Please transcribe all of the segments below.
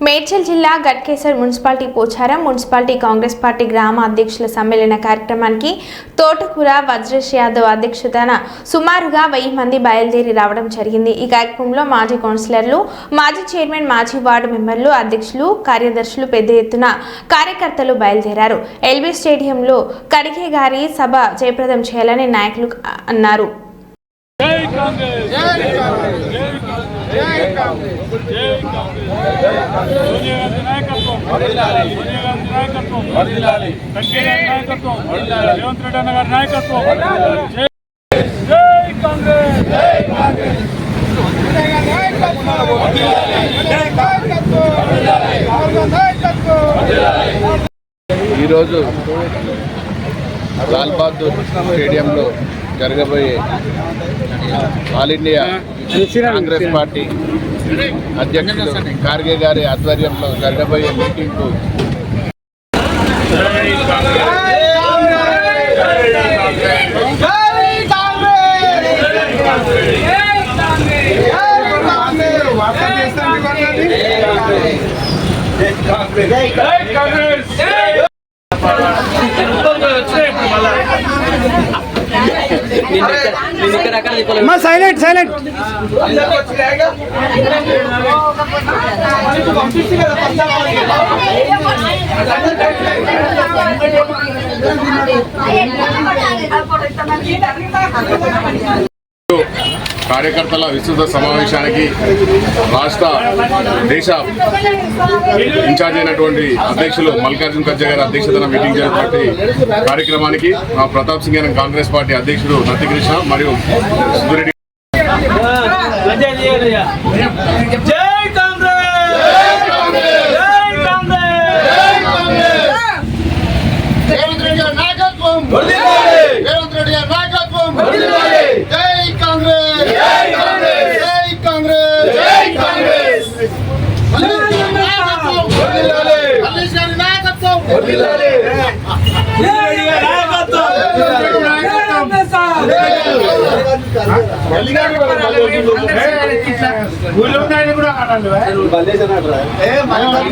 మేడ్చల్ జిల్లా Ghatkesar municipality Pocharam municipality Congress party గ్రామ అధ్యక్షుల సమ్మేళన కార్యక్రమానికి తోటకూర వజ్రేష్ యాదవ్ అధ్యక్షతన సుమారుగా వెయ్యి మంది బయలుదేరి రావడం జరిగింది. ఈ కార్యక్రమంలో మాజీ కౌన్సిలర్లు మాజీ చైర్మన్ మాజీ వార్డు మెంబర్లు అధ్యక్షులు కార్యదర్శులు పెద్ద ఎత్తున కార్యకర్తలు బయలుదేరారు. ఎల్బీ స్టేడియంలో కడిగే గారి సభ జయప్రదం చేయాలని నాయకులు అన్నారు. జై కాంగ్రెస్! జై కాంగ్రెస్! రేవంత్ రెడ్డి అన్న గారి నాయకత్వం జై కాంగ్రెస్ జై కాంగ్రెస్ ఈరోజు లాల్ బహదూర్ స్టేడియంలో జరగబోయే ఆల్ ఇండియా కాంగ్రెస్ పార్టీ అధ్యక్షులు ఖార్గే గారి ఆధ్వర్యంలో జరగబోయే మీటింగ్కు కాంగ్రెస్ కాంగ్రెస్ సైలెంట్ సైలెంట్ కార్యకర్తల విస్తృత సమావేశానికి రాష్ట్ర దేశ ఇన్ఛార్జ్ అయినటువంటి అధ్యక్షులు మల్లికార్జున ఖర్జ గారి అధ్యక్షతన మీటింగ్ జరిగినటువంటి కార్యక్రమానికి మా ప్రతాప్ సింగ్ గారి కాంగ్రెస్ పార్టీ అధ్యక్షుడు నతికృష్ణ మరియు సుధిరెడ్డి జై కాంగ్రెస్ జై కాంగ్రెస్ రేవంత్ రెడ్డి గారి నాయకత్వం రేవంత్ రెడ్డి గారి నాయకత్వం జై కాంగ్రెస్ జై కాంగ్రెస్ జై గారి నాయకత్వం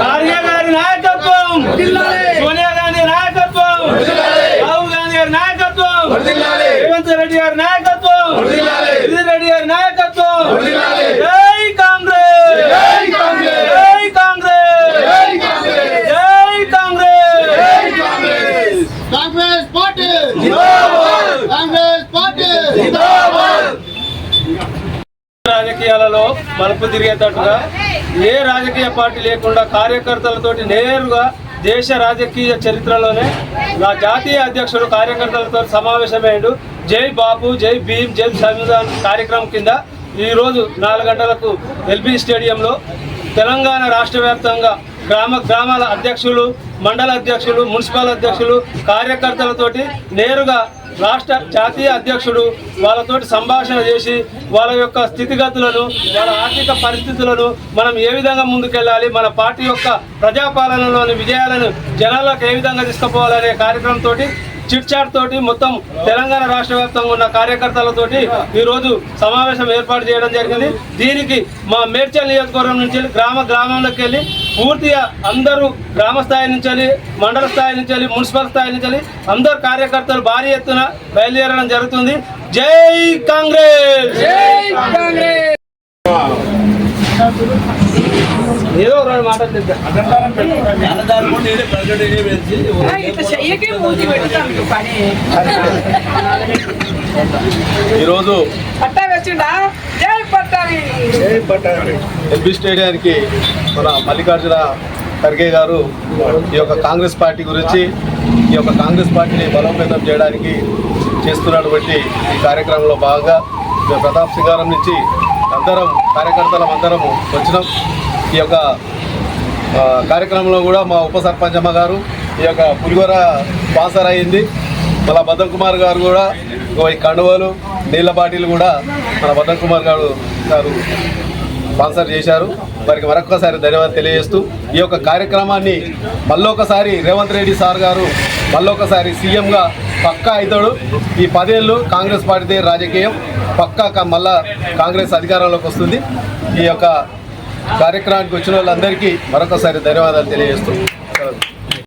ఖార్గే గారి నాయకత్వం సోనియా గాంధీ నాయకత్వం! రాహుల్ గాంధీ గారి నాయకత్వం! రేవంత్ రెడ్డి గారి నాయకత్వం సుధీర్ రెడ్డి గారి నాయకత్వం జై కాంగ్రెస్ జై కాంగ్రెస్ జై కాంగ్రెస్ జై కాంగ్రెస్ కాంగ్రెస్ పార్టీ! కాంగ్రెస్ పార్టీ! రాజకీయాలలో మలుపు తిరిగేటట్టుగా ఏ రాజకీయ పార్టీ లేకుండా కార్యకర్తలతోటి నేరుగా దేశ రాజకీయ చరిత్రలోనే నా జాతీయ అధ్యక్షుడు కార్యకర్తలతో సమావేశమయ్యాడు. జై బాబు జై భీమ్ జై సంవిధాన్ కార్యక్రమం కింద ఈరోజు నాలుగు గంటలకు ఎల్బీ స్టేడియంలో తెలంగాణ రాష్ట్ర వ్యాప్తంగా గ్రామ గ్రామాల అధ్యక్షులు మండల అధ్యక్షులు మున్సిపల్ అధ్యక్షులు కార్యకర్తలతోటి నేరుగా రాష్ట్ర జాతీయ అధ్యక్షుడు వాళ్ళతోటి సంభాషణ చేసి వాళ్ళ యొక్క స్థితిగతులను వాళ్ళ ఆర్థిక పరిస్థితులను మనం ఏ విధంగా ముందుకెళ్ళాలి మన పార్టీ యొక్క ప్రజాపాలనలోని విజయాలను జనాలకు ఏ విధంగా తీసుకుపోవాలనే కార్యక్రమంతో చిట్చాట్ తోటి మొత్తం తెలంగాణ రాష్ట్ర వ్యాప్తంగా ఉన్న కార్యకర్తలతోటి ఈరోజు సమావేశం ఏర్పాటు చేయడం జరిగింది. దీనికి మా మేడ్చల్ నియోజకవర్గం నుంచి గ్రామ గ్రామంలోకి వెళ్ళి పూర్తిగా అందరూ గ్రామ స్థాయి నుంచి వెళ్ళి మండల స్థాయి నుంచి వెళ్ళి మున్సిపల్ స్థాయి నుంచి వెళ్ళి అందరు కార్యకర్తలు భారీ ఎత్తున బయలుదేరడం జరుగుతుంది. జై కాంగ్రెస్! ఏదో ఒక రెండు మాటలు ఈరోజు ఎల్బీ స్టేడియానికి మన మల్లికార్జున ఖర్గే గారు ఈ యొక్క కాంగ్రెస్ పార్టీ గురించి ఈ యొక్క కాంగ్రెస్ పార్టీని బలోపేతం చేయడానికి చేస్తున్నటువంటి ఈ కార్యక్రమంలో భాగంగా మేము ప్రతాప్ సింగారం నుంచి అందరం కార్యకర్తలం అందరము వచ్చినాం. ఈ యొక్క కార్యక్రమంలో కూడా మా ఉప సర్పంచమ్మ గారు ఈ యొక్క పులిగొర స్పాన్సర్ అయింది. మళ్ళా బద్దం కుమార్ గారు కూడా ఇగో ఈ కండువలు నీళ్ళ బాటిల్ కూడా మన బద్దం కుమార్ గారు గారు స్పాన్సర్ చేశారు. వారికి మరొకసారి ధన్యవాదాలు తెలియజేస్తూ ఈ యొక్క కార్యక్రమాన్ని మళ్ళొకసారి రేవంత్ రెడ్డి సార్ గారు మళ్ళొకసారి సీఎంగా పక్కా అవుతాడు ఈ పదేళ్ళు కాంగ్రెస్ పార్టీ రాజకీయం. పక్కా కా- మళ్ళా కాంగ్రెస్ అధికారంలోకి వస్తుంది. ఈ యొక్క కార్యక్రమానికి వచ్చిన వాళ్ళందరికీ మరొకసారి ధన్యవాదాలు తెలియజేస్తున్నాం